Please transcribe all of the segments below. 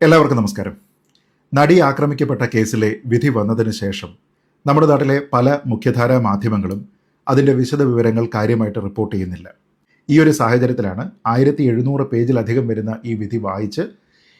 എല്ലാവർക്കും നമസ്കാരം. നടി ആക്രമിക്കപ്പെട്ട കേസിലെ വിധി വന്നതിന് ശേഷം നമ്മുടെ നാട്ടിലെ പല മുഖ്യധാരാ മാധ്യമങ്ങളും അതിന്റെ വിശദ വിവരങ്ങൾ കാര്യമായിട്ട് റിപ്പോർട്ട് ചെയ്യുന്നില്ല. ഈ ഒരു സാഹചര്യത്തിലാണ് ആയിരത്തി എഴുന്നൂറ് പേജിലധികം വരുന്ന ഈ വിധി വായിച്ച്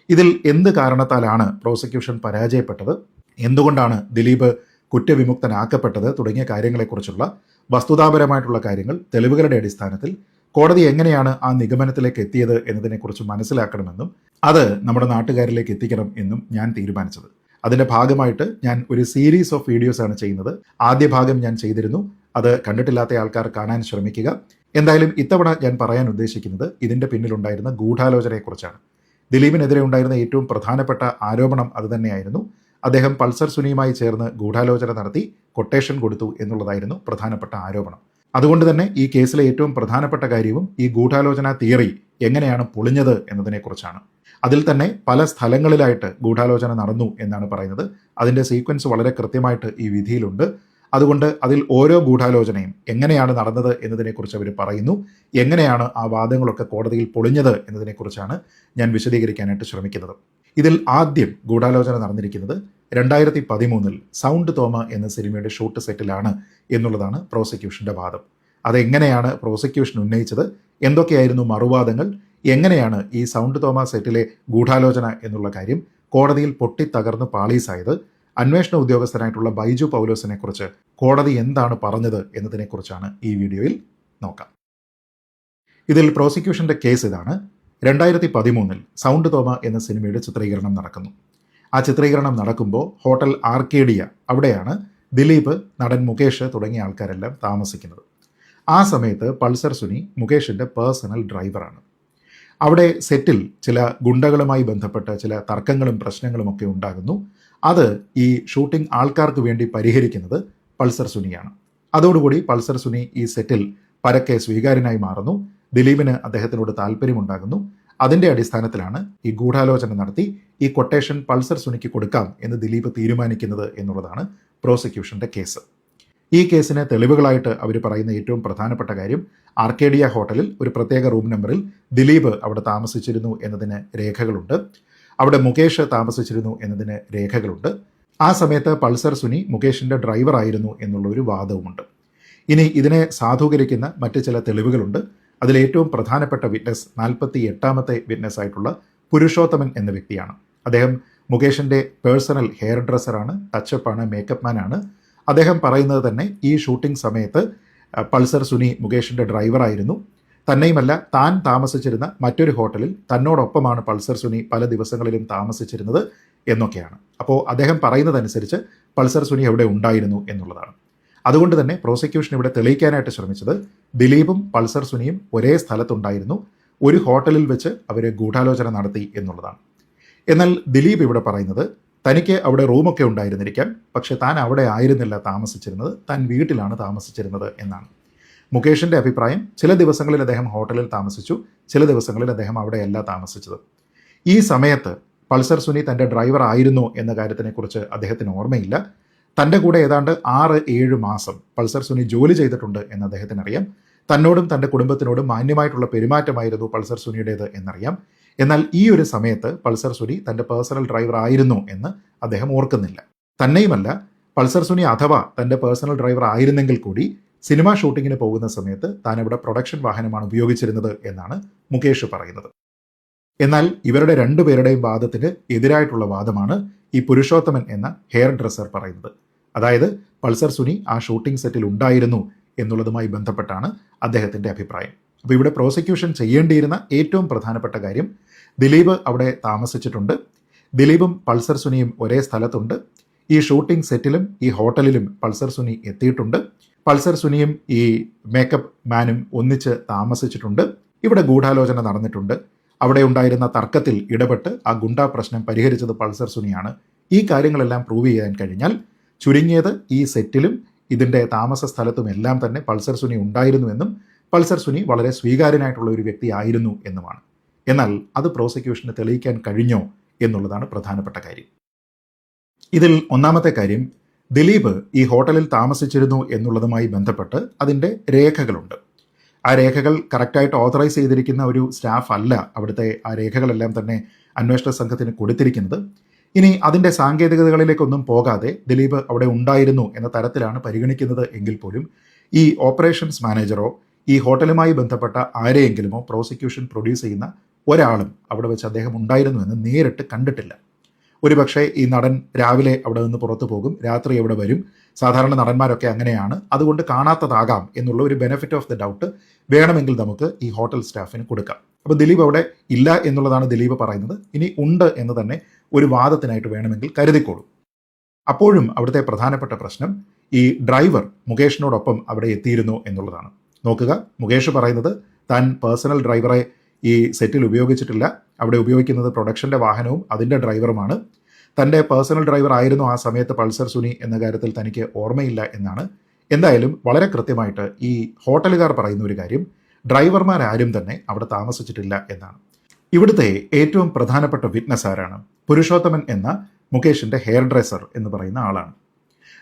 ഇതിൽ എന്ത് കാരണത്താലാണ് പ്രോസിക്യൂഷൻ പരാജയപ്പെട്ടത് എന്തുകൊണ്ടാണ് ദിലീപ് കുറ്റവിമുക്തനാക്കപ്പെട്ടത് തുടങ്ങിയ കാര്യങ്ങളെക്കുറിച്ചുള്ള വസ്തുതാപരമായിട്ടുള്ള കാര്യങ്ങൾ തെളിവുകളുടെ അടിസ്ഥാനത്തിൽ കോടതി എങ്ങനെയാണ് ആ നിഗമനത്തിലേക്ക് എത്തിയത് എന്നതിനെക്കുറിച്ച് മനസ്സിലാക്കണമെന്നും അത് നമ്മുടെ നാട്ടുകാരിലേക്ക് എത്തിക്കണം എന്നും ഞാൻ തീരുമാനിച്ചത്. അതിന്റെ ഭാഗമായിട്ട് ഞാൻ ഒരു സീരീസ് ഓഫ് വീഡിയോസ് ആണ് ചെയ്യുന്നത്. ആദ്യ ഭാഗം ഞാൻ ചെയ്തിരുന്നു. അത് കണ്ടിട്ടില്ലാത്ത ആൾക്കാർ കാണാൻ ശ്രമിക്കുക. എന്തായാലും ഇത്തവണ ഞാൻ പറയാൻ ഉദ്ദേശിക്കുന്നത് ഇതിന്റെ പിന്നിലുണ്ടായിരുന്ന ഗൂഢാലോചനയെക്കുറിച്ചാണ്. ദിലീപിനെതിരെ ഉണ്ടായിരുന്ന ഏറ്റവും പ്രധാനപ്പെട്ട ആരോപണം അതുതന്നെയായിരുന്നു അദ്ദേഹം പൾസർ സുനിയുമായി ചേർന്ന് ഗൂഢാലോചന നടത്തി കൊട്ടേഷൻ കൊടുത്തു എന്നുള്ളതായിരുന്നു പ്രധാനപ്പെട്ട ആരോപണം. അതുകൊണ്ട് തന്നെ ഈ കേസിലെ ഏറ്റവും പ്രധാനപ്പെട്ട കാര്യവും ഈ ഗൂഢാലോചന തിയറി എങ്ങനെയാണ് പൊളിഞ്ഞത് എന്നതിനെക്കുറിച്ചാണ്. അതിൽ തന്നെ പല സ്ഥലങ്ങളിലായിട്ട് ഗൂഢാലോചന നടന്നു എന്നാണ് പറയുന്നത്. അതിന്റെ സീക്വൻസ് വളരെ കൃത്യമായിട്ട് ഈ വിധിയിലുണ്ട്. അതുകൊണ്ട് അതിൽ ഓരോ ഗൂഢാലോചനയും എങ്ങനെയാണ് നടന്നത് എന്നതിനെക്കുറിച്ച് അവർ പറയുന്നു. എങ്ങനെയാണ് ആ വാദങ്ങളൊക്കെ കോടതിയിൽ പൊളിഞ്ഞത് എന്നതിനെക്കുറിച്ചാണ് ഞാൻ വിശദീകരിക്കാനായിട്ട് ശ്രമിക്കുന്നത്. ഇതിൽ ആദ്യം ഗൂഢാലോചന നടന്നിരിക്കുന്നത് രണ്ടായിരത്തി പതിമൂന്നിൽ സൗണ്ട് തോമ എന്ന സിനിമയുടെ ഷൂട്ട് സെറ്റിലാണ് എന്നുള്ളതാണ് പ്രോസിക്യൂഷന്റെ വാദം. അതെങ്ങനെയാണ് പ്രോസിക്യൂഷൻ ഉന്നയിച്ചത്? എന്തൊക്കെയായിരുന്നു മറുവാദങ്ങൾ? എങ്ങനെയാണ് ഈ സൗണ്ട് തോമ സെറ്റിലെ ഗൂഢാലോചന എന്നുള്ള കാര്യം കോടതിയിൽ പൊട്ടിത്തകർന്ന് പാളീസായത്? അന്വേഷണ ഉദ്യോഗസ്ഥനായിട്ടുള്ള ബൈജു പൗലോസിനെ കുറിച്ച് കോടതി എന്താണ് പറഞ്ഞത് എന്നതിനെക്കുറിച്ചാണ് ഈ വീഡിയോയിൽ നോക്കാം. ഇതിൽ പ്രോസിക്യൂഷന്റെ കേസ് ഇതാണ്. രണ്ടായിരത്തി പതിമൂന്നിൽ സൗണ്ട് തോമ എന്ന സിനിമയുടെ ചിത്രീകരണം നടക്കുന്നു. ആ ചിത്രീകരണം നടക്കുമ്പോൾ ഹോട്ടൽ ആർക്കേഡിയ അവിടെയാണ് ദിലീപ് നടൻ മുകേഷ് തുടങ്ങിയ ആൾക്കാരെല്ലാം താമസിക്കുന്നത്. ആ സമയത്ത് പൾസർ സുനി മുകേഷിന്റെ പേഴ്സണൽ ഡ്രൈവറാണ്. അവിടെ സെറ്റിൽ ചില ഗുണ്ടകളുമായി ബന്ധപ്പെട്ട ചില തർക്കങ്ങളും പ്രശ്നങ്ങളും ഒക്കെ ഉണ്ടാകുന്നു. അത് ഈ ഷൂട്ടിംഗ് ആൾക്കാർക്ക് വേണ്ടി പരിഹരിക്കുന്നത് പൾസർ സുനിയാണ്. അതോടുകൂടി പൾസർ സുനി ഈ സെറ്റിൽ പരക്കെ സ്വീകാര്യനായി മാറുന്നു. ദിലീപിന് അദ്ദേഹത്തിനോട് താല്പര്യമുണ്ടാകുന്നു. അതിന്റെ അടിസ്ഥാനത്തിലാണ് ഈ ഗൂഢാലോചന നടത്തി ഈ കൊട്ടേഷൻ പൾസർ സുനിക്ക് കൊടുക്കാം എന്ന് ദിലീപ് തീരുമാനിക്കുന്നത് എന്നുള്ളതാണ് പ്രോസിക്യൂഷന്റെ കേസ്. ഈ കേസിന് തെളിവുകളായിട്ട് അവർ പറയുന്ന ഏറ്റവും പ്രധാനപ്പെട്ട കാര്യം ആർക്കേഡിയ ഹോട്ടലിൽ ഒരു പ്രത്യേക റൂം നമ്പറിൽ ദിലീപ് അവിടെ താമസിച്ചിരുന്നു എന്നതിന് രേഖകളുണ്ട്. അവിടെ മുകേഷ് താമസിച്ചിരുന്നു എന്നതിന് രേഖകളുണ്ട്. ആ സമയത്ത് പൾസർ സുനി മുകേഷിന്റെ ഡ്രൈവർ ആയിരുന്നു എന്നുള്ള ഒരു വാദവുമുണ്ട്. ഇനി ഇതിനെ സാധൂകരിക്കുന്ന മറ്റ് ചില തെളിവുകളുണ്ട്. അതിൽ ഏറ്റവും പ്രധാനപ്പെട്ട വിറ്റ്നസ് നാൽപ്പത്തി എട്ടാമത്തെ വിറ്റ്നസ് ആയിട്ടുള്ള പുരുഷോത്തമൻ എന്ന വ്യക്തിയാണ്. അദ്ദേഹം മുകേഷിന്റെ പേഴ്സണൽ ഹെയർ ഡ്രസ്സറാണ് ടച്ചപ്പാണ് മേക്കപ്പ് മാൻ ആണ് അദ്ദേഹം പറയുന്നത് തന്നെ ഈ ഷൂട്ടിംഗ് സമയത്ത് പൾസർ സുനി മുകേഷിന്റെ ഡ്രൈവറായിരുന്നു തന്നെയുമല്ല താൻ താമസിച്ചിരുന്ന മറ്റൊരു ഹോട്ടലിൽ തന്നോടൊപ്പമാണ് പൾസർ സുനി പല ദിവസങ്ങളിലും താമസിച്ചിരുന്നത് എന്നൊക്കെയാണ്. അപ്പോൾ അദ്ദേഹം പറയുന്നതനുസരിച്ച് പൾസർ സുനി എവിടെ ഉണ്ടായിരുന്നു എന്നുള്ളതാണ്. അതുകൊണ്ട് തന്നെ പ്രോസിക്യൂഷൻ ഇവിടെ തെളിയിക്കാനായിട്ട് ശ്രമിച്ചത് ദിലീപും പൾസർ സുനിയും ഒരേ സ്ഥലത്തുണ്ടായിരുന്നു. ഒരു ഹോട്ടലിൽ വെച്ച് അവർ ഗൂഢാലോചന നടത്തി എന്നുള്ളതാണ്. എന്നാൽ ദിലീപ് ഇവിടെ പറയുന്നത് തനിക്ക് അവിടെ റൂമൊക്കെ ഉണ്ടായിരുന്നിരിക്കാം പക്ഷേ താൻ അവിടെ ആയിരുന്നില്ല താമസിച്ചിരുന്നത് താൻ വീട്ടിലാണ് താമസിച്ചിരുന്നത് എന്നാണ്. മുകേഷിന്റെ അഭിപ്രായം ചില ദിവസങ്ങളിൽ അദ്ദേഹം ഹോട്ടലിൽ താമസിച്ചു ചില ദിവസങ്ങളിൽ അദ്ദേഹം അവിടെയല്ല താമസിച്ചത്. ഈ സമയത്ത് പൾസർ സുനി തന്റെ ഡ്രൈവർ ആയിരുന്നു എന്ന കാര്യത്തിനെക്കുറിച്ച് അദ്ദേഹത്തിന് ഓർമ്മയില്ല. തന്റെ കൂടെ ഏതാണ്ട് ആറ് ഏഴ് മാസം പൾസർ സുനി ജോലി ചെയ്തിട്ടുണ്ട് എന്ന് അദ്ദേഹത്തിന് അറിയാം തന്നോടും തന്റെ കുടുംബത്തിനോടും മാന്യമായിട്ടുള്ള പെരുമാറ്റമായിരുന്നു പൾസർ സുനിയുടേത് എന്നറിയാം. എന്നാൽ ഈ ഒരു സമയത്ത് പൾസർ സുനി തന്റെ പേഴ്സണൽ ഡ്രൈവർ ആയിരുന്നു എന്ന് അദ്ദേഹം ഓർക്കുന്നില്ല. തന്നെയുമല്ല പൾസർ സുനി അഥവാ തന്റെ പേഴ്സണൽ ഡ്രൈവർ ആയിരുന്നെങ്കിൽ കൂടി സിനിമ ഷൂട്ടിങ്ങിന് പോകുന്ന സമയത്ത് താൻ ഇവിടെ പ്രൊഡക്ഷൻ വാഹനമാണ് ഉപയോഗിച്ചിരുന്നത് എന്നാണ് മുകേഷ് പറയുന്നത്. എന്നാൽ ഇവരുടെ രണ്ടുപേരുടെയും വാദത്തിന് എതിരായിട്ടുള്ള വാദമാണ് ഈ പുരുഷോത്തമൻ എന്ന ഹെയർ ഡ്രസ്സർ പറയുന്നത്. അതായത് പൾസർ സുനി ആ ഷൂട്ടിംഗ് സെറ്റിൽ ഉണ്ടായിരുന്നു എന്നുള്ളതുമായി ബന്ധപ്പെട്ടാണ് അദ്ദേഹത്തിന്റെ അഭിപ്രായം. അപ്പോൾ ഇവിടെ പ്രോസിക്യൂഷൻ ചെയ്യേണ്ടിയിരുന്ന ഏറ്റവും പ്രധാനപ്പെട്ട കാര്യം ദിലീപ് അവിടെ താമസിച്ചിട്ടുണ്ട്. ദിലീപും പൾസർ സുനിയും ഒരേ സ്ഥലത്തുണ്ട്. ഈ ഷൂട്ടിംഗ് സെറ്റിലും ഈ ഹോട്ടലിലും പൾസർ സുനി എത്തിയിട്ടുണ്ട്. പൾസർ സുനിയും ഈ മേക്കപ്പ് മാനും ഒന്നിച്ച് താമസിച്ചിട്ടുണ്ട്. ഇവിടെ ഗൂഢാലോചന നടന്നിട്ടുണ്ട്. അവിടെ ഉണ്ടായിരുന്ന തർക്കത്തിൽ ഇടപെട്ട് ആ ഗുണ്ടാ പ്രശ്നം പരിഹരിച്ചത് പൾസർ സുനിയാണ്. ഈ കാര്യങ്ങളെല്ലാം പ്രൂവ് ചെയ്യാൻ കഴിഞ്ഞാൽ ചുരുങ്ങിയത് ഈ സെറ്റിലും ഇതിന്റെ താമസ സ്ഥലത്തുമെല്ലാം തന്നെ പൾസർ സുനി ഉണ്ടായിരുന്നുവെന്നും പൾസർ സുനി വളരെ സ്വീകാര്യനായിട്ടുള്ള ഒരു വ്യക്തിയായിരുന്നു എന്നുമാണ്. എന്നാൽ അത് പ്രോസിക്യൂഷന് തെളിയിക്കാൻ കഴിഞ്ഞോ എന്നുള്ളതാണ് പ്രധാനപ്പെട്ട കാര്യം. ഇതിൽ ഒന്നാമത്തെ കാര്യം ദിലീപ് ഈ ഹോട്ടലിൽ താമസിച്ചിരുന്നു എന്നുള്ളതുമായി ബന്ധപ്പെട്ട് അതിന്റെ രേഖകളുണ്ട്. ആ രേഖകൾ കറക്റ്റായിട്ട് ഓതറൈസ് ചെയ്തിരിക്കുന്ന ഒരു സ്റ്റാഫ് അല്ല അവിടുത്തെ ആ രേഖകളെല്ലാം തന്നെ അന്വേഷണ സംഘത്തിന് കൊടുത്തിരിക്കുന്നത്. ഇനി അതിന്റെ സാങ്കേതികതകളിലേക്കൊന്നും പോകാതെ ദിലീപ് അവിടെ ഉണ്ടായിരുന്നു എന്ന തരത്തിലാണ് പരിഗണിക്കുന്നത് എങ്കിൽ പോലും ഈ ഓപ്പറേഷൻസ് മാനേജറോ ഈ ഹോട്ടലുമായി ബന്ധപ്പെട്ട ആരെയെങ്കിലുമോ പ്രോസിക്യൂഷൻ പ്രൊഡ്യൂസ് ചെയ്യുന്ന ഒരാളും അവിടെ വെച്ച് അദ്ദേഹം ഉണ്ടായിരുന്നു എന്ന് നേരിട്ട് കണ്ടിട്ടില്ല. ഒരുപക്ഷെ ഈ നടൻ രാവിലെ അവിടെ നിന്ന് പുറത്തു പോകും രാത്രി അവിടെ വരും. സാധാരണ നടന്മാരൊക്കെ അങ്ങനെയാണ്. അതുകൊണ്ട് കാണാത്തതാകാം എന്നുള്ള ഒരു ബെനിഫിറ്റ് ഓഫ് ദ ഡൗട്ട് വേണമെങ്കിൽ നമുക്ക് ഈ ഹോട്ടൽ സ്റ്റാഫിന് കൊടുക്കാം. അപ്പോൾ ദിലീപ് അവിടെ ഇല്ല എന്നുള്ളതാണ് ദിലീപ് പറയുന്നത്. ഇനി ഉണ്ട് എന്ന് തന്നെ ഒരു വാദത്തിനായിട്ട് വേണമെങ്കിൽ കരുതിക്കോളൂ. അപ്പോഴും അവിടുത്തെ പ്രധാനപ്പെട്ട പ്രശ്നം ഈ ഡ്രൈവർ മുകേഷിനോടൊപ്പം അവിടെ എത്തിയിരുന്നു എന്നുള്ളതാണ്. നോക്കുക മുകേഷ് പറയുന്നത് താൻ പേഴ്സണൽ ഡ്രൈവറെ ഈ സെറ്റിൽ ഉപയോഗിച്ചിട്ടില്ല. അവിടെ ഉപയോഗിക്കുന്നത് പ്രൊഡക്ഷന്റെ വാഹനവും അതിന്റെ ഡ്രൈവറുമാണ്. തന്റെ പേഴ്സണൽ ഡ്രൈവർ ആയിരുന്നു ആ സമയത്ത് പൾസർ സുനി എന്ന കാര്യത്തിൽ തനിക്ക് ഓർമ്മയില്ല എന്നാണ്. എന്തായാലും വളരെ കൃത്യമായിട്ട് ഈ ഹോട്ടലുകാർ പറയുന്ന ഒരു കാര്യം ഡ്രൈവർമാരാരും തന്നെ അവിടെ താമസിച്ചിട്ടില്ല എന്നാണ്. ഇവിടുത്തെ ഏറ്റവും പ്രധാനപ്പെട്ട വിറ്റ്നസ് ആരാണ്? പുരുഷോത്തമൻ എന്ന മുകേഷിന്റെ ഹെയർ ഡ്രസ്സർ എന്ന് പറയുന്ന ആളാണ്.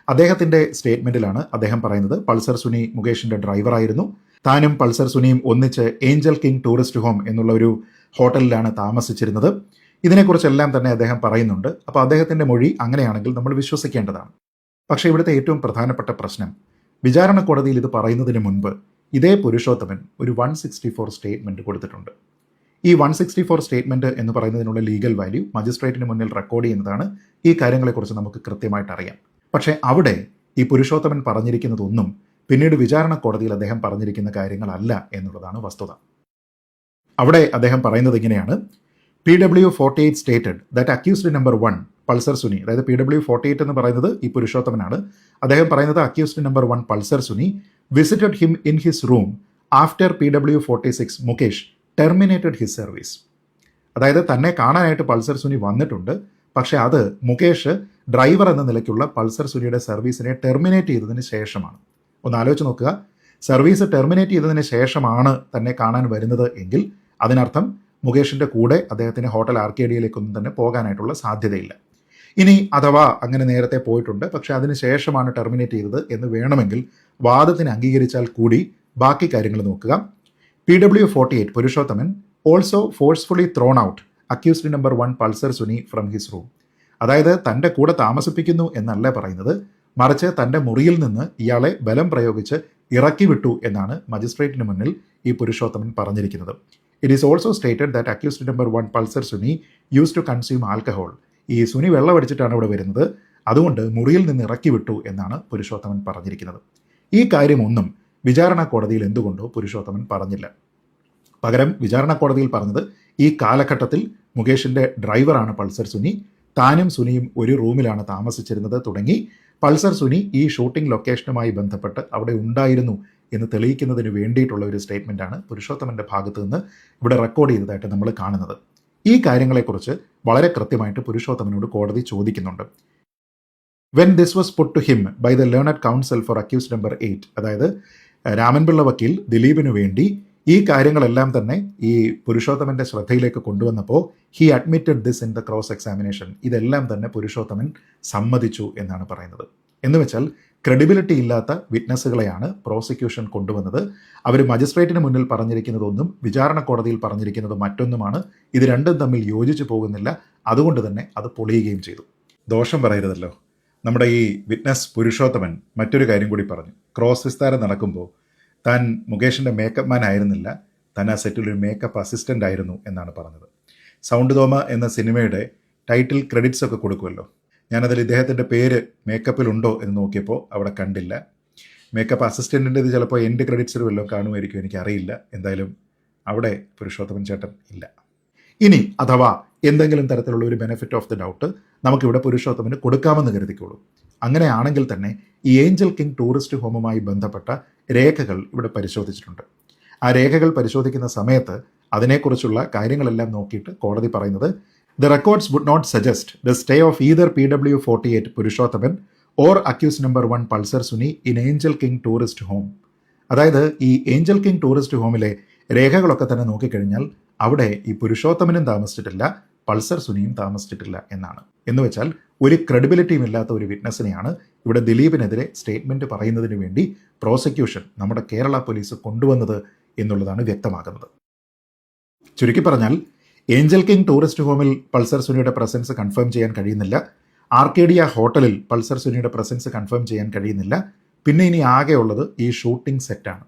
അദ്ദേഹത്തിന്റെ സ്റ്റേറ്റ്മെന്റിലാണ് അദ്ദേഹം പറയുന്നത് പൾസർ സുനി മുകേഷിന്റെ ഡ്രൈവറായിരുന്നു താനും പൾസർ സുനിയും ഒന്നിച്ച് ഏഞ്ചൽ കിങ് ടൂറിസ്റ്റ് ഹോം എന്നുള്ള ഒരു ഹോട്ടലിലാണ് താമസിച്ചിരുന്നത്. ഇതിനെക്കുറിച്ചെല്ലാം തന്നെ അദ്ദേഹം പറയുന്നുണ്ട്. അപ്പോൾ അദ്ദേഹത്തിന്റെ മൊഴി അങ്ങനെയാണെങ്കിൽ നമ്മൾ വിശ്വസിക്കേണ്ടതാണ്. പക്ഷേ ഇവിടുത്തെ ഏറ്റവും പ്രധാനപ്പെട്ട പ്രശ്നം വിചാരണ കോടതിയിൽ ഇത് പറയുന്നതിന് മുൻപ് ഇതേ പുരുഷോത്തമൻ ഒരു വൺ സിക്സ്റ്റി ഫോർ സ്റ്റേറ്റ്മെന്റ് കൊടുത്തിട്ടുണ്ട്. ഈ വൺ സിക്സ്റ്റി ഫോർ സ്റ്റേറ്റ്മെന്റ് എന്ന് പറയുന്നതിനുള്ള ലീഗൽ വാല്യൂ മജിസ്ട്രേറ്റിന് മുന്നിൽ റെക്കോർഡ് ചെയ്യുന്നതാണ് ഈ കാര്യങ്ങളെക്കുറിച്ച് നമുക്ക് കൃത്യമായിട്ട് അറിയാം. പക്ഷേ അവിടെ ഈ പുരുഷോത്തമൻ പറഞ്ഞിരിക്കുന്നതൊന്നും പിന്നീട് വിചാരണ കോടതിയിൽ അദ്ദേഹം പറഞ്ഞിരിക്കുന്ന കാര്യങ്ങളല്ല എന്നുള്ളതാണ് വസ്തുത. അവിടെ അദ്ദേഹം പറയുന്നത് ഇങ്ങനെയാണ്. P W forty eight stated that accused number one Pulsar Suni അതായത് പി ഡബ്ല്യു ഫോർട്ടി എയ്റ്റ് എന്ന് പറയുന്നത് ഈ പുരുഷോത്തമനാണ്. അദ്ദേഹം പറയുന്നത് accused number one Pulsar Suni visited him in his room after P W forty six Mukesh terminated his service അതായത് തന്നെ കാണാനായിട്ട് പൾസർ സുനി വന്നിട്ടുണ്ട്. പക്ഷേ അത് മുകേഷ് ഡ്രൈവർ എന്ന നിലയ്ക്കുള്ള പൾസർ സുനിയുടെ സർവീസിനെ ടെർമിനേറ്റ് ചെയ്തതിന് ശേഷമാണ്. ഒന്ന് ആലോചിച്ച് നോക്കുക. സർവീസ് ടെർമിനേറ്റ് ചെയ്തതിന് ശേഷമാണ് തന്നെ കാണാൻ വരുന്നത് എങ്കിൽ അതിനർത്ഥം മുകേഷിന്റെ കൂടെ അദ്ദേഹത്തിന് ഹോട്ടൽ ആർക്കേഡിയയിലേക്കൊന്നും തന്നെ പോകാനായിട്ടുള്ള സാധ്യതയില്ല. ഇനി അഥവാ അങ്ങനെ നേരത്തെ പോയിട്ടുണ്ട് പക്ഷേ അതിന് ശേഷമാണ് ടെർമിനേറ്റ് ചെയ്തത് എന്ന് വേണമെങ്കിൽ വാദത്തിന് അംഗീകരിച്ചാൽ കൂടി ബാക്കി കാര്യങ്ങൾ നോക്കുക. P W forty eight Purushothaman also forcefully thrown out accused number one Pulsar Suni from his room അതായത് തന്റെ കൂടെ താമസിപ്പിക്കുന്നു എന്നല്ല പറയുന്നത് മറിച്ച് തന്റെ മുറിയിൽ നിന്ന് ഇയാളെ ബലം പ്രയോഗിച്ച് ഇറക്കി വിട്ടു എന്നാണ് മജിസ്ട്രേറ്റിന് മുന്നിൽ ഈ പുരുഷോത്തമൻ പറഞ്ഞിരിക്കുന്നത്. It is also stated that accused number one Pulsar Suni use to consume alcohol ഈ സുനി വെള്ളമടിച്ചിട്ടാണ് ഇവിടെ വരുന്നത്. അതുകൊണ്ട് മുറിയിൽ നിന്ന് ഇറക്കി വിട്ടു എന്നാണ് പുരുഷോത്തമൻ പറഞ്ഞിരിക്കുന്നത്. ഈ കാര്യമൊന്നും വിചാരണ കോടതിയിൽ എന്തുകൊണ്ടോ പുരുഷോത്തമൻ പറഞ്ഞില്ല. പകരം വിചാരണ കോടതിയിൽ പറഞ്ഞത് ഈ കാലഘട്ടത്തിൽ മുകേഷിന്റെ ഡ്രൈവറാണ് പൾസർ സുനി. താനും സുനിയും ഒരു റൂമിലാണ് താമസിച്ചിരുന്നത് തുടങ്ങി പൾസർ സുനി ഈ ഷൂട്ടിംഗ് ലൊക്കേഷനുമായി ബന്ധപ്പെട്ട് അവിടെ ഉണ്ടായിരുന്നു എന്ന് തെളിയിക്കുന്നതിന് വേണ്ടിയിട്ടുള്ള ഒരു സ്റ്റേറ്റ്മെന്റാണ് പുരുഷോത്തമന്റെ ഭാഗത്തു നിന്ന് ഇവിടെ റെക്കോർഡ് ചെയ്തതായിട്ട് നമ്മൾ കാണുന്നത്. ഈ കാര്യങ്ങളെക്കുറിച്ച് വളരെ കൃത്യമായിട്ട് പുരുഷോത്തമനോട് കോടതി ചോദിക്കുന്നുണ്ട്. When this was put to him by the learned counsel for accuse number eight അതായത് രാമൻപിള്ള വക്കീൽ ദിലീപിനു വേണ്ടി ഈ കാര്യങ്ങളെല്ലാം തന്നെ ഈ പുരുഷോത്തമന്റെ ശ്രദ്ധയിലേക്ക് കൊണ്ടുവന്നപ്പോൾ he admitted this in the cross examination ഇതെല്ലാം തന്നെ പുരുഷോത്തമൻ സമ്മതിച്ചു എന്നാണ് പറയുന്നത്. എന്ന് വെച്ചാൽ ക്രെഡിബിലിറ്റി ഇല്ലാത്ത വിറ്റ്നസ്സുകളെയാണ് പ്രോസിക്യൂഷൻ കൊണ്ടുവന്നത്. അവർ മജിസ്ട്രേറ്റിന് മുന്നിൽ പറഞ്ഞിരിക്കുന്നതൊന്നും വിചാരണ കോടതിയിൽ പറഞ്ഞിരിക്കുന്നത് മറ്റൊന്നുമാണ്. ഇത് രണ്ടും തമ്മിൽ യോജിച്ചു പോകുന്നില്ല. അതുകൊണ്ട് തന്നെ അത് പൊളിയുകയും ചെയ്തു. ദോഷം പറയരുതല്ലോ. നമ്മുടെ ഈ വിറ്റ്നസ് പുരുഷോത്തമൻ മറ്റൊരു കാര്യം കൂടി പറഞ്ഞു. ക്രോസ് വിസ്താരം നടക്കുമ്പോൾ താൻ മുകേഷിന്റെ മേക്കപ്പ് മാൻ ആയിരുന്നില്ല. താൻ ആ സെറ്റിൽ ഒരു മേക്കപ്പ് അസിസ്റ്റന്റ് ആയിരുന്നു എന്നാണ് പറഞ്ഞത്. സൗണ്ട് തോമ എന്ന സിനിമയുടെ ടൈറ്റിൽ ക്രെഡിറ്റ്സ് ഒക്കെ കൊടുക്കുമല്ലോ. ഞാനതിൽ ഇദ്ദേഹത്തിന്റെ പേര് മേക്കപ്പിലുണ്ടോ എന്ന് നോക്കിയപ്പോൾ അവിടെ കണ്ടില്ല. മേക്കപ്പ് അസിസ്റ്റന്റിന്റെ ഇത് ചിലപ്പോൾ എന്റെ ക്രെഡിറ്റ്സിൽ വല്ലതും കാണുമായിരിക്കും എനിക്കറിയില്ല. എന്തായാലും അവിടെ പുരുഷോത്തമൻ ചേട്ടൻ ഇല്ല. ഇനി അഥവാ എന്തെങ്കിലും തരത്തിലുള്ള ഒരു ബെനിഫിറ്റ് ഓഫ് ദി ഡൗട്ട് നമുക്കിവിടെ പുരുഷോത്തമന് കൊടുക്കാമെന്ന് കരുതിക്കോളൂ. അങ്ങനെയാണെങ്കിൽ തന്നെ ഈ ഏഞ്ചൽ കിങ് ടൂറിസ്റ്റ് ഹോമുമായി ബന്ധപ്പെട്ട രേഖകൾ ഇവിടെ പരിശോധിച്ചിട്ടുണ്ട്. ആ രേഖകൾ പരിശോധിക്കുന്ന സമയത്ത് അതിനെക്കുറിച്ചുള്ള കാര്യങ്ങളെല്ലാം നോക്കിയിട്ട് കോടതി പറയുന്നത് would not suggest the stay of either P W forty eight Purushothaman or accuse number one Pulsar Suni in Angel King Tourist Home അതായത് ഈ ഏഞ്ചൽ കിങ് ടൂറിസ്റ്റ് ഹോമിലെ രേഖകളൊക്കെ തന്നെ നോക്കിക്കഴിഞ്ഞാൽ അവിടെ ഈ പുരുഷോത്തമനും താമസിച്ചിട്ടില്ല പൾസർ സുനിയും താമസിച്ചിട്ടില്ല എന്നാണ്. എന്ന് വെച്ചാൽ ഒരു ക്രെഡിബിലിറ്റിയും ഇല്ലാത്ത ഒരു വിറ്റ്നസിനെയാണ് ഇവിടെ ദിലീപിനെതിരെ സ്റ്റേറ്റ്മെന്റ് പറയുന്നതിന് വേണ്ടി പ്രോസിക്യൂഷൻ നമ്മുടെ കേരള പോലീസ് കൊണ്ടുവന്നത് എന്നുള്ളതാണ് വ്യക്തമാകുന്നത്. ചുരുക്കി പറഞ്ഞാൽ ഏഞ്ചൽ കിങ് ടൂറിസ്റ്റ് ഹോമിൽ പൾസർ സുനിയുടെ പ്രസൻസ് കൺഫേം ചെയ്യാൻ കഴിയുന്നില്ല. ആർക്കേഡിയ ഹോട്ടലിൽ പൾസർ സുനിയുടെ പ്രസൻസ് കൺഫേം ചെയ്യാൻ കഴിയുന്നില്ല. പിന്നെ ഇനി ആകെയുള്ളത് ഈ ഷൂട്ടിംഗ് സെറ്റാണ്.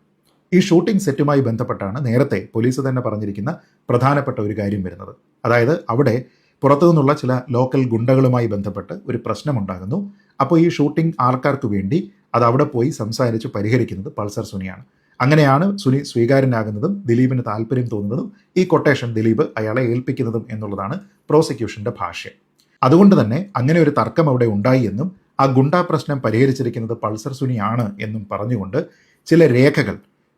ഈ ഷൂട്ടിംഗ് സെറ്റുമായി ബന്ധപ്പെട്ടാണ് നേരത്തെ പോലീസ് തന്നെ പറഞ്ഞിരിക്കുന്ന പ്രധാനപ്പെട്ട ഒരു കാര്യം വരുന്നത്. അതായത് അവിടെ പുറത്തു നിന്നുള്ള ചില ലോക്കൽ ഗുണ്ടകളുമായി ബന്ധപ്പെട്ട് ഒരു പ്രശ്നമുണ്ടാകുന്നു. അപ്പോൾ ഈ ഷൂട്ടിംഗ് ആൾക്കാർക്ക് വേണ്ടി അത് അവിടെ പോയി സംസാരിച്ച് പരിഹരിക്കുന്നത് പൾസർ സുനിയാണ്. അങ്ങനെയാണ് സുനി സ്വീകാര്യനാകുന്നതും ദിലീപിന് താല്പര്യം തോന്നുന്നതും ഈ കൊട്ടേഷൻ ദിലീപ് അയാളെ ഏൽപ്പിക്കുന്നതും എന്നുള്ളതാണ് പ്രോസിക്യൂഷന്റെ ഭാഷ അതുകൊണ്ട് തന്നെ അങ്ങനെ ഒരു തർക്കം അവിടെ ഉണ്ടായി എന്നും ആ ഗുണ്ടാ പ്രശ്നം പരിഹരിച്ചിരിക്കുന്നത് പൾസർ സുനിയാണ് എന്നും പറഞ്ഞുകൊണ്ട് ചില രേഖകൾ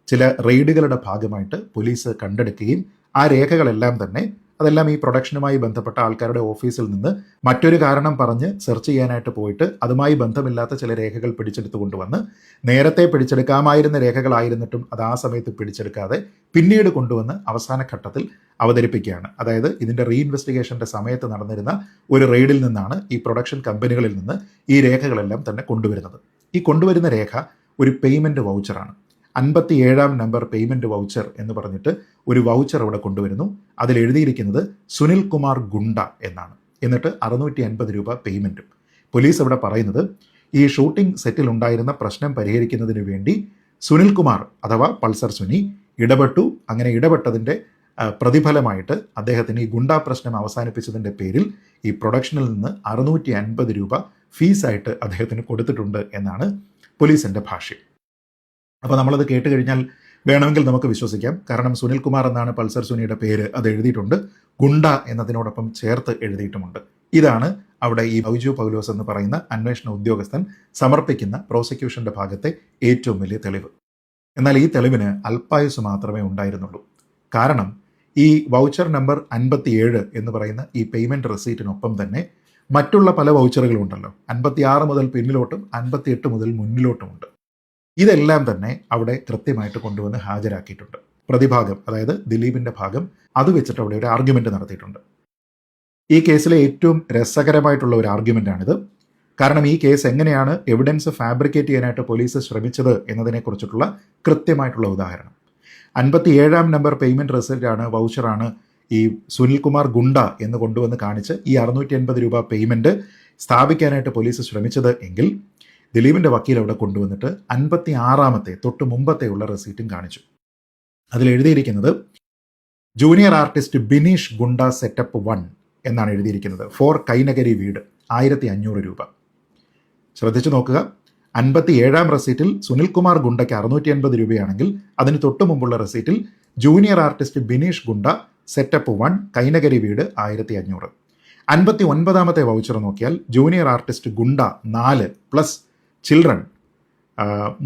ചില റെയ്ഡുകളുടെ ഭാഗമായിട്ട് പോലീസ് കണ്ടെടുക്കുകയും ആ രേഖകളെല്ലാം തന്നെ അതെല്ലാം ഈ പ്രൊഡക്ഷനുമായി ബന്ധപ്പെട്ട ആൾക്കാരുടെ ഓഫീസിൽ നിന്ന് മറ്റൊരു കാരണം പറഞ്ഞ് സെർച്ച് ചെയ്യാനായിട്ട് പോയിട്ട് അതുമായി ബന്ധമില്ലാത്ത ചില രേഖകൾ പിടിച്ചെടുത്ത് കൊണ്ടുവന്ന് നേരത്തെ പിടിച്ചെടുക്കാമായിരുന്ന രേഖകളായിരുന്നിട്ടും അത് ആ സമയത്ത് പിടിച്ചെടുക്കാതെ പിന്നീട് കൊണ്ടുവന്ന് അവസാന ഘട്ടത്തിൽ അവതരിപ്പിക്കുകയാണ്. അതായത് ഇതിന്റെ റീഇൻവെസ്റ്റിഗേഷന്റെ സമയത്ത് നടന്നിരുന്ന ഒരു റെയ്ഡിൽ നിന്നാണ് ഈ പ്രൊഡക്ഷൻ കമ്പനികളിൽ നിന്ന് ഈ രേഖകളെല്ലാം തന്നെ കൊണ്ടുവരുന്നത്. ഈ കൊണ്ടുവരുന്ന രേഖ ഒരു പേയ്മെന്റ് വൗച്ചറാണ് അൻപത്തി ഏഴാം നമ്പർ പേയ്മെന്റ് വൗച്ചർ എന്ന് പറഞ്ഞിട്ട് ഒരു വൗച്ചർ അവിടെ കൊണ്ടുവരുന്നു. അതിൽ എഴുതിയിരിക്കുന്നത് സുനിൽ കുമാർ ഗുണ്ട എന്നാണ്. എന്നിട്ട് അറുന്നൂറ്റി അൻപത് രൂപ പേയ്മെന്റും പോലീസ് അവിടെ പറയുന്നത് ഈ ഷൂട്ടിംഗ് സെറ്റിൽ ഉണ്ടായിരുന്ന പ്രശ്നം പരിഹരിക്കുന്നതിന് വേണ്ടി സുനിൽ കുമാർ അഥവാ പൾസർ സുനി ഇടപെട്ടു. അങ്ങനെ ഇടപെട്ടതിന്റെ പ്രതിഫലമായിട്ട് അദ്ദേഹത്തിന് ഈ ഗുണ്ടാ പ്രശ്നം അവസാനിപ്പിച്ചതിന്റെ പേരിൽ ഈ പ്രൊഡക്ഷനിൽ നിന്ന് അറുന്നൂറ്റി അൻപത് രൂപ ഫീസായിട്ട് അദ്ദേഹത്തിന് കൊടുത്തിട്ടുണ്ട് എന്നാണ് പോലീസിന്റെ ഭാഷ്യം. അപ്പോൾ നമ്മളത് കേട്ട് കഴിഞ്ഞാൽ വേണമെങ്കിൽ നമുക്ക് വിശ്വസിക്കാം. കാരണം സുനിൽ കുമാർ എന്നാണ് പൾസർ സുനിയുടെ പേര് അത് എഴുതിയിട്ടുണ്ട്. ഗുണ്ട എന്നതിനോടൊപ്പം ചേർത്ത് എഴുതിയിട്ടുമുണ്ട്. ഇതാണ് അവിടെ ഈ ബൗജു പൗലോസ് എന്ന് പറയുന്ന അന്വേഷണ ഉദ്യോഗസ്ഥൻ സമർപ്പിക്കുന്ന പ്രോസിക്യൂഷന്റെ ഭാഗത്തെ ഏറ്റവും വലിയ തെളിവ്. എന്നാൽ ഈ തെളിവിന് അല്പായുസ് മാത്രമേ ഉണ്ടായിരുന്നുള്ളൂ. കാരണം ഈ വൗച്ചർ നമ്പർ അൻപത്തിയേഴ് എന്ന് പറയുന്ന ഈ പേയ്മെന്റ് റെസീറ്റിനൊപ്പം തന്നെ മറ്റുള്ള പല വൗച്ചറുകളും ഉണ്ടല്ലോ അൻപത്തിയാറ് മുതൽ പിന്നിലോട്ടും അൻപത്തിയെട്ട് മുതൽ മുന്നിലോട്ടുമുണ്ട്. ഇതെല്ലാം തന്നെ അവിടെ കൃത്യമായിട്ട് കൊണ്ടുവന്ന് ഹാജരാക്കിയിട്ടുണ്ട്. പ്രതിഭാഗം അതായത് ദിലീപിന്റെ ഭാഗം അത് വെച്ചിട്ട് അവിടെ ഒരു ആർഗ്യുമെന്റ് നടത്തിയിട്ടുണ്ട്. ഈ കേസിലെ ഏറ്റവും രസകരമായിട്ടുള്ള ഒരു ആർഗ്യുമെന്റാണിത് കാരണം ഈ കേസ് എങ്ങനെയാണ് എവിഡൻസ് ഫാബ്രിക്കേറ്റ് ചെയ്യാനായിട്ട് പോലീസ് ശ്രമിച്ചത് എന്നതിനെക്കുറിച്ചിട്ടുള്ള കൃത്യമായിട്ടുള്ള ഉദാഹരണം. അൻപത്തി ഏഴാം നമ്പർ പേയ്മെന്റ് റിസൾട്ടാണ് വൗച്ചറാണ് ഈ സുനിൽകുമാർ ഗുണ്ട എന്ന് കൊണ്ടുവന്ന് കാണിച്ച് ഈ അറുന്നൂറ്റി എൺപത് രൂപ പേയ്മെന്റ് സ്ഥാപിക്കാനായിട്ട് പോലീസ് ശ്രമിച്ചത് എങ്കിൽ ദിലീപിന്റെ വക്കീൽ അവിടെ കൊണ്ടുവന്നിട്ട് അൻപത്തി ആറാമത്തെ തൊട്ട് മുമ്പത്തെയുള്ള റെസീറ്റും കാണിച്ചു. അതിൽ എഴുതിയിരിക്കുന്നത് junior artist Bineesh goonda setup one എന്നാണ് എഴുതിയിരിക്കുന്നത്. ഫോർ കൈനഗരി വീട് ആയിരത്തി അഞ്ഞൂറ് രൂപ. ശ്രദ്ധിച്ചു നോക്കുക. അൻപത്തി ഏഴാം റെസീറ്റിൽ സുനിൽകുമാർ ഗുണ്ടയ്ക്ക് അറുന്നൂറ്റി അൻപത് രൂപയാണെങ്കിൽ അതിന് തൊട്ടു മുമ്പുള്ള റെസീറ്റിൽ junior artist Bineesh goonda setup one Kainagari വീട് ആയിരത്തി അഞ്ഞൂറ് അൻപത്തി ഒൻപതാമത്തെ വൗച്ചർ നോക്കിയാൽ ജൂനിയർ ആർട്ടിസ്റ്റ് ഗുണ്ട നാല് പ്ലസ് ചിൽഡ്രൻ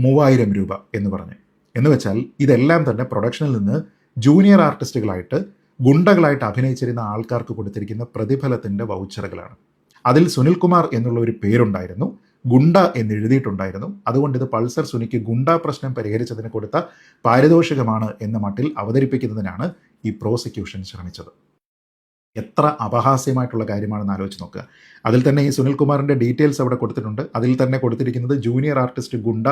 മൂവായിരം രൂപ എന്ന് പറഞ്ഞ്. എന്ന് വെച്ചാൽ ഇതെല്ലാം തന്നെ പ്രൊഡക്ഷനിൽ നിന്ന് ജൂനിയർ ആർട്ടിസ്റ്റുകളായിട്ട് ഗുണ്ടകളായിട്ട് അഭിനയിച്ചിരുന്ന ആൾക്കാർക്ക് കൊടുത്തിരിക്കുന്ന പ്രതിഫലത്തിന്റെ വൗച്ചറുകളാണ്. അതിൽ സുനിൽകുമാർ എന്നുള്ള ഒരു പേരുണ്ടായിരുന്നു. ഗുണ്ട എന്നെഴുതിയിട്ടുണ്ടായിരുന്നു അതുകൊണ്ട് ഇത് പൾസർ സുനിക്ക് ഗുണ്ട പ്രശ്നം പരിഹരിച്ചതിന് കൊടുത്ത പാരിതോഷികമാണ് എന്ന മട്ടിൽ അവതരിപ്പിക്കുന്നതിനാണ് ഈ പ്രോസിക്യൂഷൻ ശ്രമിച്ചത്. എത്ര അപഹാസ്യമായിട്ടുള്ള കാര്യമാണെന്ന് ആലോചിച്ച് നോക്കുക. അതിൽ തന്നെ ഈ സുനിൽകുമാറിന്റെ ഡീറ്റെയിൽസ് അവിടെ കൊടുത്തിട്ടുണ്ട്. അതിൽ തന്നെ കൊടുത്തിരിക്കുന്നത് junior artist goonda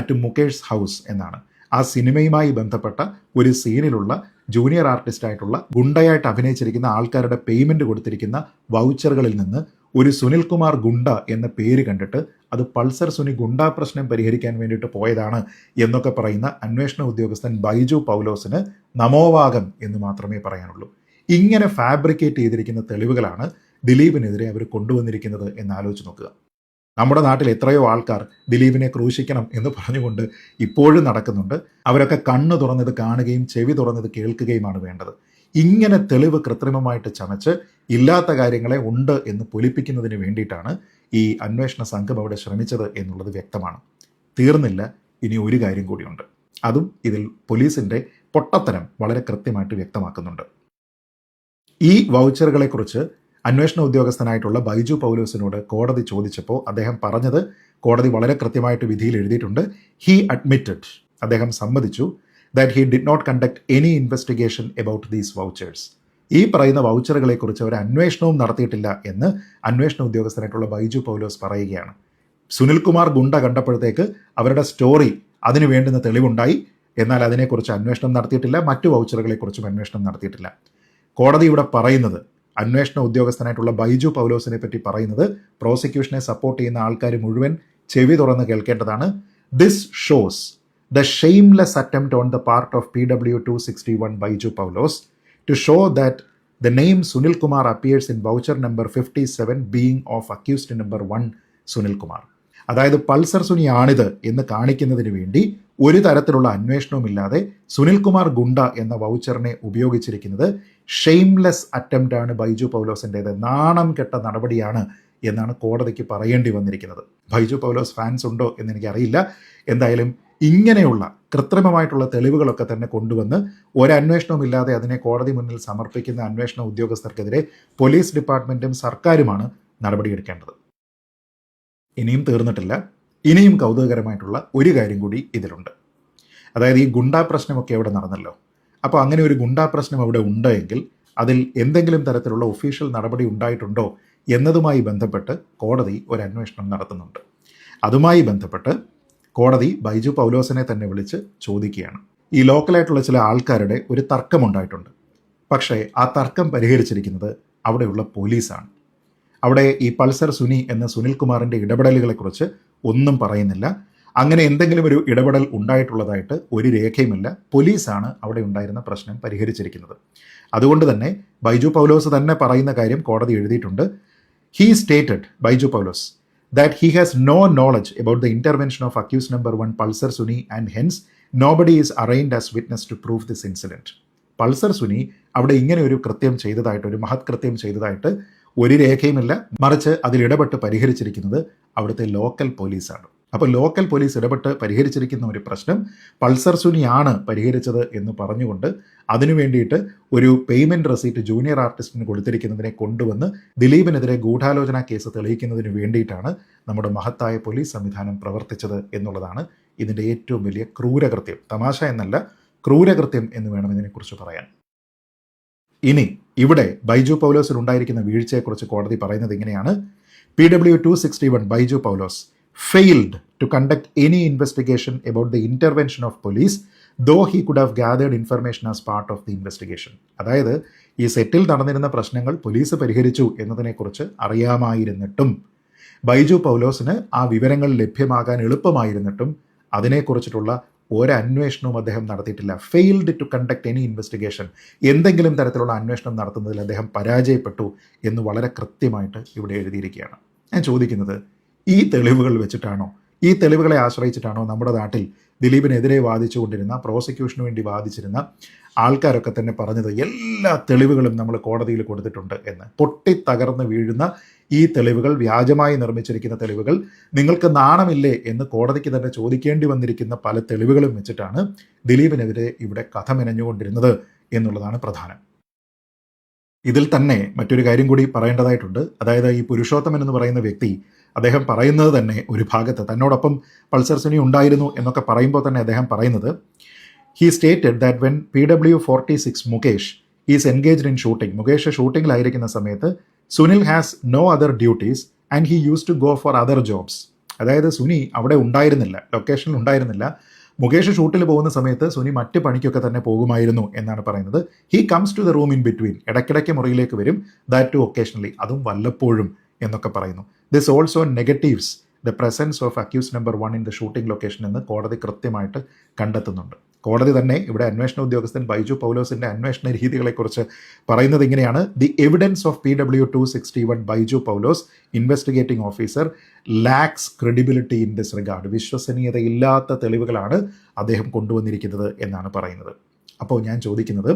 at Mukesh house എന്നാണ്. ആ സിനിമയുമായി ബന്ധപ്പെട്ട ഒരു സീനിലുള്ള ജൂനിയർ ആർട്ടിസ്റ്റ് ആയിട്ടുള്ള ഗുണ്ടയായിട്ട് അഭിനയിച്ചിരിക്കുന്ന ആൾക്കാരുടെ പേയ്മെന്റ് കൊടുത്തിരിക്കുന്ന വൗച്ചറുകളിൽ നിന്ന് ഒരു സുനിൽകുമാർ ഗുണ്ട എന്ന പേര് കണ്ടിട്ട് അത് പൾസർ സുനി ഗുണ്ട പ്രശ്നം പരിഹരിക്കാൻ വേണ്ടിയിട്ട് പോയതാണ് എന്നൊക്കെ പറയുന്ന അന്വേഷണ ഉദ്യോഗസ്ഥൻ ബൈജു പൗലോസിന് നമോവാഗം എന്ന് മാത്രമേ പറയാനുള്ളൂ. ഇങ്ങനെ ഫാബ്രിക്കേറ്റ് ചെയ്തിരിക്കുന്ന തെളിവുകളാണ് ദിലീപിനെതിരെ അവർ കൊണ്ടുവന്നിരിക്കുന്നത് എന്ന് ആലോചിച്ച് നോക്കുക. നമ്മുടെ നാട്ടിൽ എത്രയോ ആൾക്കാർ ദിലീപിനെ ക്രൂശിക്കണം എന്ന് പറഞ്ഞുകൊണ്ട് ഇപ്പോഴും നടക്കുന്നുണ്ട്. അവരൊക്കെ കണ്ണ് തുറന്നത് കാണുകയും ചെവി തുറന്നത് കേൾക്കുകയുമാണ് വേണ്ടത്. ഇങ്ങനെ തെളിവ് കൃത്രിമമായിട്ട് ചമച്ച് ഇല്ലാത്ത കാര്യങ്ങളെ ഉണ്ട് എന്ന് പൊലിപ്പിക്കുന്നതിന് വേണ്ടിയിട്ടാണ് ഈ അന്വേഷണ സംഘം അവിടെ ശ്രമിച്ചത് എന്നുള്ളത് വ്യക്തമാണ്. തീർന്നില്ല ഇനി ഒരു കാര്യം കൂടിയുണ്ട്. അതും ഇതിൽ പോലീസിന്റെ പൊട്ടത്തരം വളരെ കൃത്യമായിട്ട് വ്യക്തമാക്കുന്നുണ്ട്. ഈ വൗച്ചറുകളെക്കുറിച്ച് അന്വേഷണ ഉദ്യോഗസ്ഥനായിട്ടുള്ള ബൈജു പൗലോസിനോട് കോടതി ചോദിച്ചപ്പോൾ അദ്ദേഹം പറഞ്ഞത് കോടതി വളരെ കൃത്യമായിട്ട് വിധിയിൽ എഴുതിയിട്ടുണ്ട്. ഹി അഡ്മിറ്റഡ് അദ്ദേഹം സമ്മതിച്ചു that he did not conduct any investigation about these vouchers ഈ പറയുന്ന വൗച്ചറുകളെക്കുറിച്ച് ഒരു അന്വേഷണവും നടത്തിയിട്ടില്ല എന്ന് അന്വേഷണ ഉദ്യോഗസ്ഥനായിട്ടുള്ള ബൈജു പൗലോസ് പറയുകയാണ്. സുനിൽകുമാർ ഗുണ്ട കണ്ടപ്പോഴത്തേക്ക് അവരുടെ സ്റ്റോറി അതിനു വേണ്ടുന്ന തെളിവുണ്ടായി. എന്നാൽ അതിനെക്കുറിച്ച് അന്വേഷണം നടത്തിയിട്ടില്ല. മറ്റു വൗച്ചറുകളെക്കുറിച്ചും അന്വേഷണം നടത്തിയിട്ടില്ല. കോടതി ഇവിടെ പറയുന്നത് അന്വേഷണ ഉദ്യോഗസ്ഥനായിട്ടുള്ള ബൈജു പൗലോസിനെ പറ്റി പറയുന്നത് പ്രോസിക്യൂഷനെ സപ്പോർട്ട് ചെയ്യുന്ന ആൾക്കാർ മുഴുവൻ ചെവി തുറന്ന് കേൾക്കേണ്ടതാണ്. This shows the shameless attempt on the part of P W two sixty one Baiju Paulose to show that the name Sunil Kumar appears in voucher number fifty seven being of accused number one Sunil Kumar അതായത് Pulsar സുനിയാണിത് എന്ന് കാണിക്കുന്നതിന് വേണ്ടി ഒരു തരത്തിലുള്ള അന്വേഷണവുമില്ലാതെ സുനിൽകുമാർ ഗുണ്ട എന്ന വൗച്ചറിനെ ഉപയോഗിച്ചിരിക്കുന്നത് Shameless attempt ആണ് ബൈജു പൗലോസിന്റേത് നാണം കെട്ട നടപടിയാണ് എന്നാണ് കോടതിക്ക് പറയേണ്ടി വന്നിരിക്കുന്നത്. ബൈജു പൗലോസ് ഫാൻസ് ഉണ്ടോ എന്ന് എനിക്കറിയില്ല. എന്തായാലും ഇങ്ങനെയുള്ള കൃത്രിമമായിട്ടുള്ള തെളിവുകളൊക്കെ തന്നെ കൊണ്ടുവന്ന് ഒരന്വേഷണവുമില്ലാതെ അതിനെ കോടതി മുന്നിൽ സമർപ്പിക്കുന്ന അന്വേഷണ ഉദ്യോഗസ്ഥർക്കെതിരെ പോലീസ് ഡിപ്പാർട്ട്മെന്റും സർക്കാരുമാണ് നടപടിയെടുക്കേണ്ടത്. ഇനിയും തീർന്നിട്ടില്ല. ഇനിയും കൗതുകകരമായിട്ടുള്ള ഒരു കാര്യം കൂടി ഇതിലുണ്ട്. അതായത് ഈ ഗുണ്ടാ പ്രശ്നമൊക്കെ അവിടെ നടന്നല്ലോ. അപ്പോൾ അങ്ങനെ ഒരു ഗുണ്ടാ പ്രശ്നം അവിടെ ഉണ്ടെങ്കിൽ അതിൽ എന്തെങ്കിലും തരത്തിലുള്ള ഒഫീഷ്യൽ നടപടി ഉണ്ടായിട്ടുണ്ടോ എന്നതുമായി ബന്ധപ്പെട്ട് കോടതി ഒരു അന്വേഷണം നടത്തുന്നുണ്ട്. അതുമായി ബന്ധപ്പെട്ട് കോടതി ബൈജു പൗലോസിനെ തന്നെ വിളിച്ച് ചോദിക്കുകയാണ്. ഈ ലോക്കലായിട്ടുള്ള ചില ആൾക്കാരുടെ ഒരു തർക്കമുണ്ടായിട്ടുണ്ട് പക്ഷേ ആ തർക്കം പരിഹരിച്ചിരിക്കുന്നത് അവിടെയുള്ള പോലീസാണ്. അവിടെ ഈ പൾസർ സുനി എന്ന സുനിൽകുമാറിന്റെ ഇടപെടലുകളെക്കുറിച്ച് ഒന്നും പറയുന്നില്ല. അങ്ങനെ എന്തെങ്കിലും ഒരു ഇടപെടൽ ഉണ്ടായിട്ടുള്ളതായിട്ട് ഒരു രേഖയുമില്ല. പോലീസാണ് അവിടെ ഉണ്ടായിരുന്ന പ്രശ്നം പരിഹരിച്ചിരിക്കുന്നത്. അതുകൊണ്ട് തന്നെ ബൈജു പൗലോസ് തന്നെ പറയുന്ന കാര്യം കോടതി എഴുതിയിട്ടുണ്ട്. He stated Baiju Paulose that he has no knowledge about about the intervention of accused number Pulsar Suni and hence nobody is arraigned as witness to prove this incident Pulsar Suni അവിടെ ഇങ്ങനെ ഒരു കൃത്യം ചെയ്തതായിട്ട് ഒരു മഹത് കൃത്യം ചെയ്തതായിട്ട് ഒരു രേഖയുമില്ല. മറിച്ച് അതിൽ ഇടപെട്ട് പരിഹരിച്ചിരിക്കുന്നത് അവിടുത്തെ ലോക്കൽ പോലീസാണ് അപ്പോൾ ലോക്കൽ പോലീസ് ഇടപെട്ട് പരിഹരിച്ചിരിക്കുന്ന ഒരു പ്രശ്നം പൾസർ സുനിയാണ് പരിഹരിച്ചത് എന്ന് പറഞ്ഞുകൊണ്ട് അതിനു വേണ്ടിയിട്ട് ഒരു പേയ്മെന്റ് റെസീറ്റ് ജൂനിയർ ആർട്ടിസ്റ്റിന് കൊടുത്തിരിക്കുന്നതിനെ കൊണ്ടുവന്ന് ദിലീപിനെതിരെ ഗൂഢാലോചന കേസ് തെളിയിക്കുന്നതിന് വേണ്ടിയിട്ടാണ് നമ്മുടെ മഹത്തായ പോലീസ് സംവിധാനം പ്രവർത്തിച്ചത് എന്നുള്ളതാണ് ഇതിന്റെ ഏറ്റവും വലിയ ക്രൂരകൃത്യം. തമാശ എന്നല്ല ക്രൂരകൃത്യം എന്ന് വേണം ഇതിനെക്കുറിച്ച് പറയാൻ. ഇനി ഇവിടെ ബൈജു പൗലോസിൽ ഉണ്ടായിരിക്കുന്ന വീഴ്ചയെക്കുറിച്ച് കോടതി പറയുന്നത് ഇങ്ങനെയാണ്. P W two sixty one Baiju Paulose failed to conduct any investigation about the intervention of police though he could have gathered information as part of the investigation അതായത് ഈ സെറ്റിൽ നടന്നിരുന്ന പ്രശ്നങ്ങൾ പോലീസ് പരിഹരിച്ചു എന്നതിനെക്കുറിച്ച് അറിയാമായിരുന്നിട്ടും ബൈജു പൗലോസിന് ആ വിവരങ്ങൾ ലഭ്യമാകാൻ എളുപ്പമായിരുന്നിട്ടും അതിനെക്കുറിച്ചിട്ടുള്ള ഒരന്വേഷണവും അദ്ദേഹം നടത്തിയിട്ടില്ല. Failed to conduct any investigation എന്തെങ്കിലും തരത്തിലുള്ള അന്വേഷണം നടത്തുന്നതിൽ അദ്ദേഹം പരാജയപ്പെട്ടു എന്ന് വളരെ കൃത്യമായിട്ട് ഇവിടെ എഴുതിയിരിക്കുകയാണ്. ഞാൻ ചോദിക്കുന്നത് ഈ തെളിവുകൾ വെച്ചിട്ടാണോ? ഈ തെളിവുകളെ ആശ്രയിച്ചിട്ടാണോ നമ്മുടെ നാട്ടിൽ ദിലീപിനെതിരെ വാദിച്ചുകൊണ്ടിരുന്ന പ്രോസിക്യൂഷന് വേണ്ടി വാദിച്ചിരുന്ന ആൾക്കാരൊക്കെ തന്നെ പറഞ്ഞത് എല്ലാ തെളിവുകളും നമ്മൾ കോടതിയിൽ കൊടുത്തിട്ടുണ്ട് എന്ന് പൊട്ടിത്തകർന്ന് വീഴുന്ന ഈ തെളിവുകൾ വ്യാജമായി നിർമ്മിച്ചിരിക്കുന്ന തെളിവുകൾ നിങ്ങൾക്ക് നാണമില്ലേ എന്ന് കോടതിക്ക് തന്നെ ചോദിക്കേണ്ടി വന്നിരിക്കുന്ന പല തെളിവുകളും വെച്ചിട്ടാണ് ദിലീപിനെതിരെ ഇവിടെ കഥ മെനഞ്ഞുകൊണ്ടിരുന്നത് എന്നുള്ളതാണ് പ്രധാനം. ഇതിൽ തന്നെ മറ്റൊരു കാര്യം കൂടി പറയേണ്ടതായിട്ടുണ്ട്. അതായത് ഈ പുരുഷോത്തമൻ എന്ന് പറയുന്ന വ്യക്തി അദ്ദേഹം പറയുന്നത് തന്നെ ഒരു ഭാഗത്ത് തന്നോടൊപ്പം പൾസർ സുനി ഉണ്ടായിരുന്നു എന്നൊക്കെ പറയുമ്പോൾ തന്നെ അദ്ദേഹം പറയുന്നത് he stated that when P W forty six Mukesh is engaged in shooting Mukesh ഷൂട്ടിങ്ങിലായിരിക്കുന്ന സമയത്ത് Sunil has no other duties and he use to go for other jobs അതായത് സുനി അവിടെ ഉണ്ടായിരുന്നില്ല ലൊക്കേഷനിൽ ഉണ്ടായിരുന്നില്ല. മുകേഷ് ഷൂട്ടിൽ പോകുന്ന സമയത്ത് സുനി മറ്റ് പണിക്കൊക്കെ തന്നെ പോകുമായിരുന്നു എന്നാണ് പറയുന്നത്. He comes to the room in between ഇടയ്ക്കിടയ്ക്ക് മുറിയിലേക്ക് വരും. ദാറ്റ് ടു ഒക്കേഷണലി അതും വല്ലപ്പോഴും എന്നൊക്കെ പറയുന്നു. This also negatives the presence of accuse number one in the shooting location എന്ന് കോടതി കൃത്യമായിട്ട് കണ്ടെത്തുന്നുണ്ട്. കോടതി തന്നെ ഇവിടെ അന്വേഷണ ഉദ്യോഗസ്ഥൻ ബൈജു പൗലോസിന്റെ അന്വേഷണ രീതികളെക്കുറിച്ച് പറയുന്നത് ഇങ്ങനെയാണ്. The evidence of P W two sixty one Baiju Paulose investigating officer lacks credibility in this regard വിശ്വസനീയതയില്ലാത്ത തെളിവുകളാണ് അദ്ദേഹം കൊണ്ടുവന്നിരിക്കുന്നത് എന്നാണ് പറയുന്നത്. അപ്പോൾ ഞാൻ ചോദിക്കുന്നത്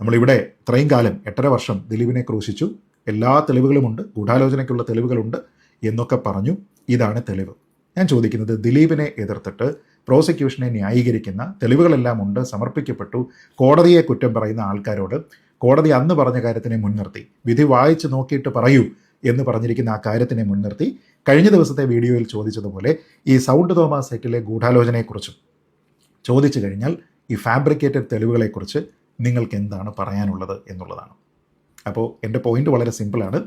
നമ്മളിവിടെ ഇത്രയും കാലം എട്ടര വർഷം ദിലീപിനെ ക്രൂശിച്ചു. എല്ലാ തെളിവുകളുമുണ്ട് ഗൂഢാലോചനയ്ക്കുള്ള തെളിവുകളുണ്ട് എന്നൊക്കെ പറഞ്ഞു. ഇതാണ് തെളിവ്. ഞാൻ ചോദിക്കുന്നത് ദിലീപിനെ എതിർത്തിട്ട് പ്രോസിക്യൂഷനെ ന്യായീകരിക്കുന്ന തെളിവുകളെല്ലാം ഉണ്ട് സമർപ്പിക്കപ്പെട്ടു. കോടതിയെ കുറ്റം പറയുന്ന ആൾക്കാരോട് കോടതി അന്ന് പറഞ്ഞ കാര്യത്തിനെ മുൻനിർത്തി. വിധി വായിച്ച് നോക്കിയിട്ട് പറയൂ എന്ന് പറഞ്ഞിരിക്കുന്ന ആ കാര്യത്തിനെ മുൻനിർത്തി. കഴിഞ്ഞ ദിവസത്തെ വീഡിയോയിൽ ചോദിച്ചതുപോലെ ഈ സൗണ്ട് തോമസ് സെറ്റിലെ ഗൂഢാലോചനയെക്കുറിച്ചും ചോദിച്ചു കഴിഞ്ഞാൽ ഈ ഫാബ്രിക്കേറ്റഡ് തെളിവുകളെക്കുറിച്ച് നിങ്ങൾക്ക് എന്താണ് പറയാനുള്ളത് എന്നുള്ളതാണ്. അപ്പോൾ എന്റെ പോയിന്റ് വളരെ സിമ്പിളാണ്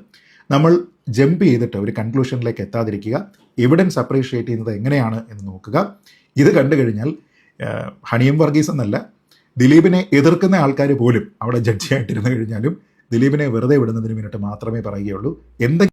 നമ്മൾ ജമ്പ് ചെയ്തിട്ട് ഒരു കൺക്ലൂഷനിലേക്ക് എത്താതിരിക്കുക. എവിഡൻസ് അപ്രീഷിയേറ്റ് ചെയ്യുന്നത് എങ്ങനെയാണ് എന്ന് നോക്കുക. ഇത് കണ്ടു കഴിഞ്ഞാൽ ഹണിയും വർഗീസ് എന്നല്ല ദിലീപിനെ എതിർക്കുന്ന ആൾക്കാർ പോലും അവിടെ ജഡ്ജിയായിട്ടിരുന്നു കഴിഞ്ഞാലും ദിലീപിനെ വെറുതെ വിടുന്നതിന് വേണ്ടിയിട്ട് മാത്രമേ പറയുകയുള്ളൂ. എന്തെങ്കിലും